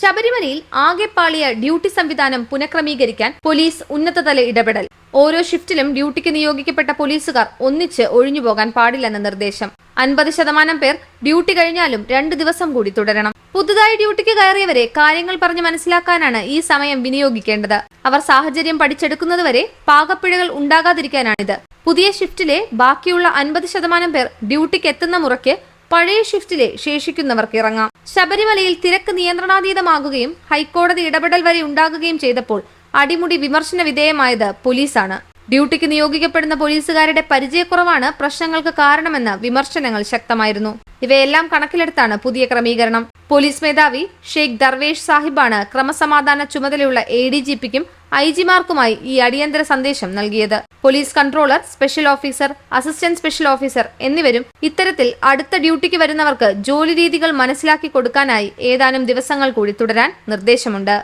ശബരിമലയിൽ ആകെ പാളിയ ഡ്യൂട്ടി സംവിധാനം പുനഃക്രമീകരിക്കാൻ പോലീസ് ഉന്നതതല ഇടപെടൽ. ഓരോ ഷിഫ്റ്റിലും ഡ്യൂട്ടിക്ക് നിയോഗിക്കപ്പെട്ട പോലീസുകാർ ഒന്നിച്ച് ഒഴിഞ്ഞുപോകാൻ പാടില്ലെന്ന നിർദ്ദേശം. അൻപത് ശതമാനം പേർ ഡ്യൂട്ടി കഴിഞ്ഞാലും രണ്ട് ദിവസം കൂടി തുടരണം. പുതുതായി ഡ്യൂട്ടിക്ക് കയറിയവരെ കാര്യങ്ങൾ പറഞ്ഞ് മനസ്സിലാക്കാനാണ് ഈ സമയം വിനിയോഗിക്കേണ്ടത്. അവർ സാഹചര്യം പഠിച്ചെടുക്കുന്നതുവരെ പാകപ്പിഴകൾ ഉണ്ടാകാതിരിക്കാനാണിത്. പുതിയ ഷിഫ്റ്റിലെ ബാക്കിയുള്ള അൻപത് ശതമാനം പേർ ഡ്യൂട്ടിക്ക് എത്തുന്ന മുറയ്ക്ക് പഴയ ഷിഫ്റ്റിലെ ശേഷിക്കുന്നവർക്ക് ഇറങ്ങാം. ശബരിമലയിൽ തിരക്ക് നിയന്ത്രണാതീതമാകുകയും ഹൈക്കോടതി ഇടപെടൽ വരെ ഉണ്ടാകുകയും ചെയ്തപ്പോൾ അടിമുടി വിമർശന വിധേയമായത് പോലീസാണ്. ഡ്യൂട്ടിക്ക് നിയോഗിക്കപ്പെടുന്ന പോലീസുകാരുടെ പരിചയക്കുറവാണ് പ്രശ്നങ്ങൾക്ക് കാരണമെന്ന് വിമർശനങ്ങൾ ശക്തമായിരുന്നു. ഇവയെല്ലാം കണക്കിലെടുത്താണ് പുതിയ ക്രമീകരണം. പോലീസ് മേധാവി ഷെയ്ഖ് ദർവേഷ് സാഹിബാണ് ക്രമസമാധാന ചുമതലയുള്ള എ ഡി ജി പിക്കും ഐ ജിമാർക്കുമായി ഈ അടിയന്തര സന്ദേശം നൽകിയത്. Police controller special officer assistant special officer എന്നിവരും ഇത്തരത്തിൽ അടുത്ത ഡ്യൂട്ടിക്ക് വരുന്നവർക്ക് ജോലി രീതികൾ മനസ്സിലാക്കി കൊടുക്കാനായി ഏതാനും ദിവസങ്ങൾ കൂടി തുടരാൻ നിർദ്ദേശമുണ്ട്.